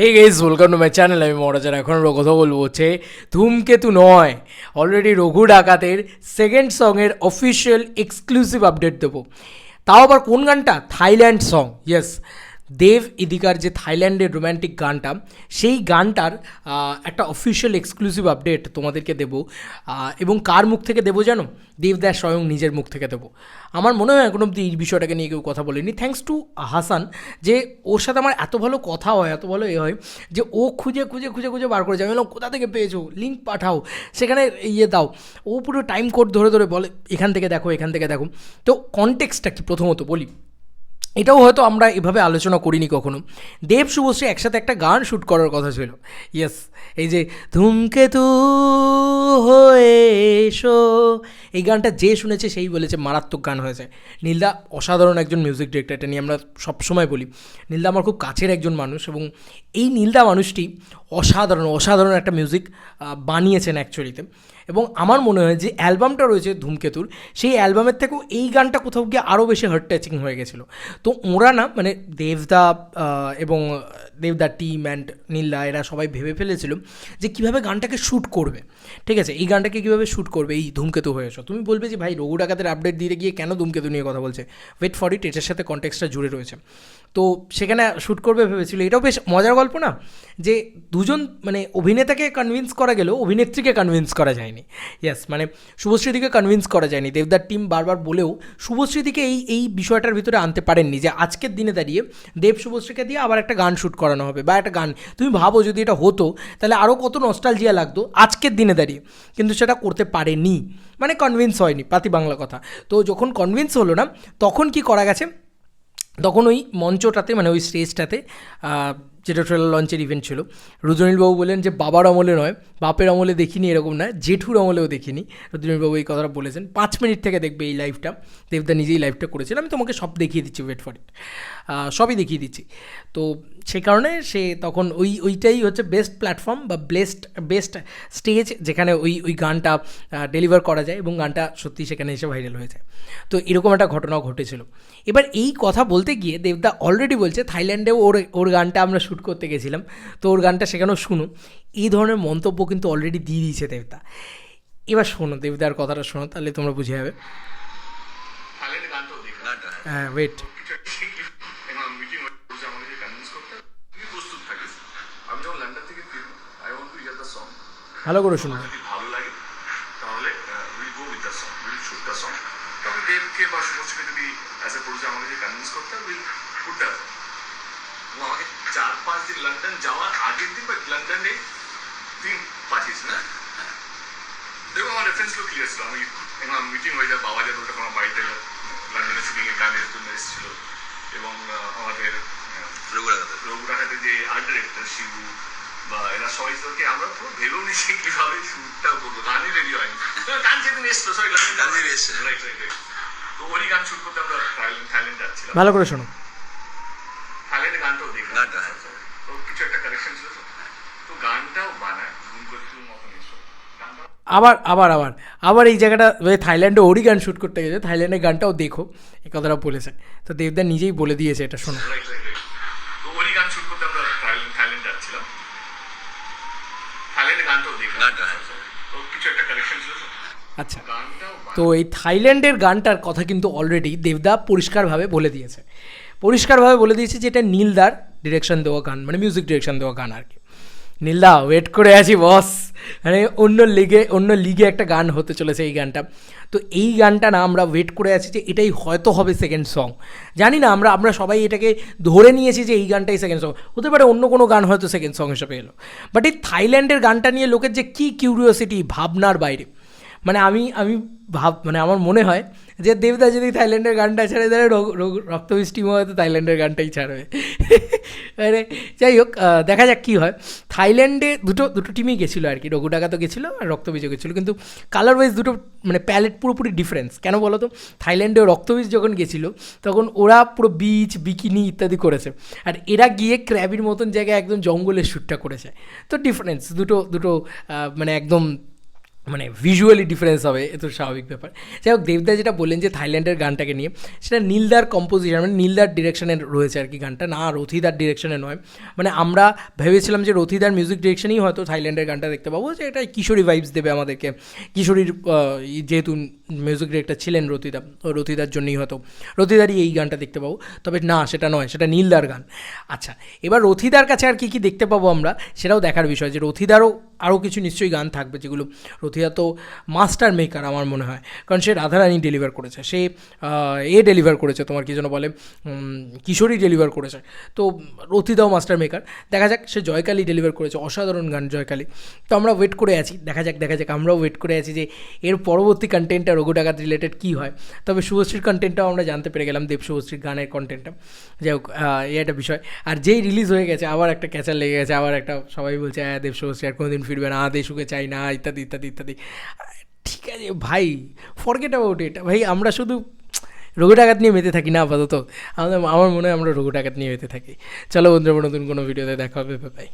Hey guys welcome to my channel আমি মহারাজার এখন কথা বলব হচ্ছে ধূমকেতু নয়। অলরেডি রঘু ডাকাতের সেকেন্ড সঙের অফিসিয়াল এক্সক্লুসিভ আপডেট দেবো। তাও আবার কোন গানটা? থাইল্যান্ড সং ইয়েস দেব ইদিকার যে থাইল্যান্ডের রোম্যান্টিক গানটা, সেই গানটার একটা অফিসিয়াল এক্সক্লুসিভ আপডেট তোমাদেরকে দেবো। এবং কার মুখ থেকে দেবো জানো? দেবদাস স্বয়ং নিজের মুখ থেকে দেবো। আমার মনে হয় এখন অব্দি এই বিষয়টাকে নিয়ে কেউ কথা বলেনি। থ্যাঙ্কস টু হাসান যে ওর সাথে আমার এত ভালো কথা হয়, এত ভালো এ হয়, যে ও খুঁজে খুঁজে খুঁজে খুঁজে বার করে আমি বললাম, কোথা থেকে পেয়েছ? লিঙ্ক পাঠাও। সেখানে ইয়ে দাও। ও পুরো টাইম কোড ধরে ধরে বলে, এখান থেকে দেখো, এখান থেকে দেখো। তো কনটেক্সটটা কি? প্রথমত বলি। এটাও হয়তো আমরা এভাবে আলোচনা করিনি কখনো। দেব শুভশ্রী একসাথে একটা গান শ্যুট করার কথা ছিল। ইয়েস এই যে ধূমকেতু হয়ে এসো। এই গানটা যে শুনেছে সেই বলেছে, মারাত্মক গান হয়েছে। নীলদা অসাধারণ একজন মিউজিক ডিরেক্টর এটা নিয়ে আমরা সবসময় বলি। নীলদা আমার খুব কাছের একজন মানুষ এবং এই নীলদা মানুষটি অসাধারণ অসাধারণ একটা মিউজিক বানিয়েছেন অ্যাকচুয়ালিতে এবং আমার মনে হয় যে অ্যালবামটা রয়েছে ধূমকেতুর, সেই অ্যালবামের থেকেও এই গানটা কোথাও গিয়ে আরও বেশি হার্ট টাচিং হয়ে গেছিল। তো ওরা না মানে দেবদা এবং দেবদা টিম অ্যান্ড নীলদা, এরা সবাই ভেবে ফেলেছিল যে কীভাবে গানটাকে শ্যুট করবে। ঠিক আছে, এই গানটাকে কীভাবে শ্যুট করবে, এই ধূমকেতু হয়ে এসো। তুমি বলবে যে, ভাই, রঘু ডাকাতের আপডেট দিয়ে গিয়ে কেন ধূমকেতু নিয়ে কথা বলছে? ওয়েট ফর ইট এটার সাথে কন্টেক্সটা জুড়ে রয়েছে। তো সেখানে শ্যুট করবে ভেবেছিল, এটাও বেশ মজার গল্প না? যে দুজন মানে অভিনেতাকে কনভিন্স করা গেলেও অভিনেত্রীকে কনভিন্স করা যায়নি। ইয়েস মানে শুভশ্রীদিকে কনভিন্স করা যায়নি। দেবদার টিম বারবার বলেও শুভশ্রীদিকে এই এই বিষয়টার ভিতরে আনতে পারেননি যে আজকের দিনে দাঁড়িয়ে দেব শুভশ্রীকে দিয়ে আবার একটা গান শ্যুট করানো হবে বা একটা গান। তুমি ভাবো যদি এটা হতো, তাহলে আরও কত নস্টালজিয়া লাগতো আজকের দিনে দাঁড়িয়ে। কিন্তু সেটা করতে পারেনি। মানে কনভিন্স হয়নি, পাতি বাংলা কথা। তো যখন কনভিন্স হলো না, তখন কি করা গেছে? তখন ওই মঞ্চটাতে মানে ওই স্টেজটাতে যেটা ট্রেলার লঞ্চের ইভেন্ট ছিল, রুদ্রনীলবাবু বলেন যে, বাবার আমলে নয়, বাপের আমলে দেখিনি, এরকম না জেঠুর আমলেও দেখিনি। রুদ্রনীলবাবু এই কথাটা বলেছেন। পাঁচ মিনিট থেকে দেখবে এই লাইভটা দেবদা নিজেই লাইভটা করেছিল আমি তোমাকে সব দেখিয়ে দিচ্ছি ওয়েট ফর ইট সবই দেখিয়ে দিচ্ছি। তো সেই কারণে সে তখন ওই ওইটাই হচ্ছে বেস্ট প্ল্যাটফর্ম বা বেস্ট বেস্ট স্টেজ যেখানে ওই ওই গানটা ডেলিভার করা যায় এবং গানটা সত্যি সেখানে এসে ভাইরাল হয়ে যায় তো এরকম একটা ঘটনাও ঘটেছিল। এবার এই কথা বলতে গিয়ে দেবদা অলরেডি বলছে থাইল্যান্ডেও ওর ওর গানটা আমরা শ্যুট করতে গেছিলাম। তো ওর গানটা সেখানেও শুনো এই ধরনের মন্তব্য কিন্তু অলরেডি দিয়ে দিয়েছে দেবদা। এবার শোনো দেবদার কথাটা শোনো তাহলে তোমরা বুঝে যাবে। হ্যাঁ ওয়েট কিছু একটা এখন মিটিং হচ্ছে আমাকে কনভিন্স করতে তুই প্রস্তুত থাকিস আমি যখন লন্ডন থেকে ফিরবো I want to hear the song ভালো করে শুনো যদি ভালো লাগে তাহলে will go with the song will shoot the song তবে দেবকে বা শুভশ্রীকে যদি অ্যাজ এ প্রডিউসার আমাকে কনভিন্স করতে উইল পুট দ্য ও আমাকে চার পাঁচ দিন লন্ডন যাওয়ার আগের দিন বা লন্ডনে দিন পাঠিয়েছে না? দেখো আমার রেফারেন্সগুলো ক্লিয়ার ছিল। আমি এখন মিটিং হয়ে যায় বাবা যাতে তখন আমার বাড়িতে লন্ডনে শুটিং এর গানের জন্য এসেছিল। এবং আমাদের রঘুরাঘাতে। যে আর্ট ডিরেক্টর শিবু বা এরা সবাই তোকে আমরা পুরো ভেবেও নিছি কীভাবে শুটটা করব গানই রেডি হয়নি। গান যেদিন এসলো সরি গান যেদিন এসছে। রাইট রাইট তো ওরই গান শুট করতে আমরা থাইল্যান্ড থাইল্যান্ড যাচ্ছিলাম। ভালো করে শোনো। থাইল্যান্ডে গানটাও দেখলাম। গানটা, হ্যাঁ। তো কিছু একটা কালেকশন ছিল তো। গানটাও বানায় আবার আবার আবার। আবার এই জায়গাটা ওই থাইল্যান্ডে ওরই গান শ্যুট করতে গেছে। থাইল্যান্ডের গানটাও দেখো এই কথাটা বলেছে। তো দেবদা নিজেই বলে দিয়েছে এটা শোনো রাইট রাইট রাইট তো ওরই গান শুট করতে আমরা থাইল্যান্ড থাইল্যান্ড যাচ্ছিলাম থাইল্যান্ডে গানটাও দেখলাম গানটা, হ্যাঁ। তো কিছু একটা কালেকশন ছিল তো আচ্ছা। তো এই থাইল্যান্ডের গানটার কথা কিন্তু অলরেডি দেবদা পরিষ্কারভাবে বলে দিয়েছে। পরিষ্কারভাবে বলে দিয়েছে যে এটা নীলদার ডিরেকশন দেওয়া গান মানে মিউজিক ডিরেকশন দেওয়া গান আর কি। নীলদা ওয়েট করে আছি বস মানে অন্য লিগে অন্য লিগে একটা গান হতে চলেছে এই গানটা। তো এই গানটা না আমরা ওয়েট করে আছি যে এটাই হয়তো হবে সেকেন্ড সং জানি না, আমরা আমরা সবাই এটাকে ধরে নিয়েছি যে এই গানটাই সেকেন্ড সং হতে পারে অন্য কোনো গান হয়তো সেকেন্ড সং হিসেবে এলো। বাট এই থাইল্যান্ডের গানটা নিয়ে লোকের যে কী কিউরিওসিটি ভাবনার বাইরে। মানে আমি আমি ভাব মানে আমার মনে হয় যে দেবদা যদি থাইল্যান্ডের গানটা ছাড়ে তাহলে রক্তবৃষ্টিময় হয়তো থাইল্যান্ডের গানটাই ছাড়বে। মানে যাই হোক দেখা যাক কী হয়। থাইল্যান্ডে দুটো দুটো টিমই গেছিল আর কি। রঘু ডাকা তো গেছিল আর রক্তবীজও গেছিল। কিন্তু কালার ওয়াইজ দুটো মানে প্যালেট পুরোপুরি ডিফারেন্স কেন বলো তো? থাইল্যান্ডে রক্তবীজ যখন গেছিল, তখন ওরা পুরো বিচ বিকিনি ইত্যাদি করেছে। আর এরা গিয়ে ক্র্যাবির মতন জায়গায় একদম জঙ্গলের শ্যুটটা করেছে। তো ডিফারেন্স দুটো দুটো মানে একদম মানে ভিজুয়ালি ডিফারেন্স হবে, এ তো স্বাভাবিক ব্যাপার। যাই হোক, দেবদা যেটা বললেন যে থাইল্যান্ডের গানটাকে নিয়ে, সেটা নীলদার কম্পোজিশন মানে নীলদার ডিরেকশনে রয়েছে আর কি গানটা, না রথিদার ডিরেকশনে নয়। মানে আমরা ভেবেছিলাম যে রথিদার মিউজিক ডিরেকশনেই হয়তো থাইল্যান্ডের গানটা দেখতে পাবো, যে এটা কিশোরী ভাইবস দেবে আমাদেরকে। কিশোরীর যেহেতু মিউজিক ডিরেক্টর ছিলেন রথিদা তো রথিদার জন্যই হয়তো। রথিদারই এই গানটা দেখতে পাবো। তবে না, সেটা নয়, সেটা নীলদার গান। আচ্ছা এবার রথিদার কাছে আর কী কী দেখতে পাবো আমরা, সেটাও দেখার বিষয় যে রথিদারও আরও কিছু নিশ্চয়ই গান থাকবে যেগুলো রথিদা তো মাস্টার মেকার আমার মনে হয়। কারণ সে রাধারানী ডেলিভার করেছে, সে এ ডেলিভার করেছে, তোমার কি যেন বলে কিশোরী ডেলিভার করেছে। তো রথিদাও মাস্টার মেকার দেখা যাক, সে জয়কালী ডেলিভার করেছে, অসাধারণ গান জয়কালী। তো আমরা ওয়েট করে আছি, দেখা যাক দেখা যাক, আমরাও ওয়েট করে আছি যে এর পরবর্তী কন্টেন্টটা রঘু ডাকাত রিলেটেড কী হয়? তবে শুভশ্রীর কন্টেন্টটাও আমরা জানতে পেরে গেলাম, দেব শুভশ্রীর গানের কন্টেন্টটা যাই হোক এই একটা বিষয়। আর যেই রিলিজ হয়ে গেছে, আবার একটা ক্যাচার লেগে গেছে, আবার একটা সবাই বলছে হ্যাঁ দেব শুভশ্রী আর কোনোদিন ফিরবে না দেশুকে চাই না, ইত্যাদি ইত্যাদি ইত্যাদি। ঠিক আছে, ভাই ফরগেট অ্যাবাউট ইট ভাই, আমরা শুধু রঘু ডাকাত নিয়ে মেতে থাকি না, আপাতত। আমাদের, আমার মনে হয় আমরা রঘু ডাকাত নিয়ে মেতে থাকি। চলো বন্ধুরা, নতুন কোনো ভিডিওতে দেখা হবে বাই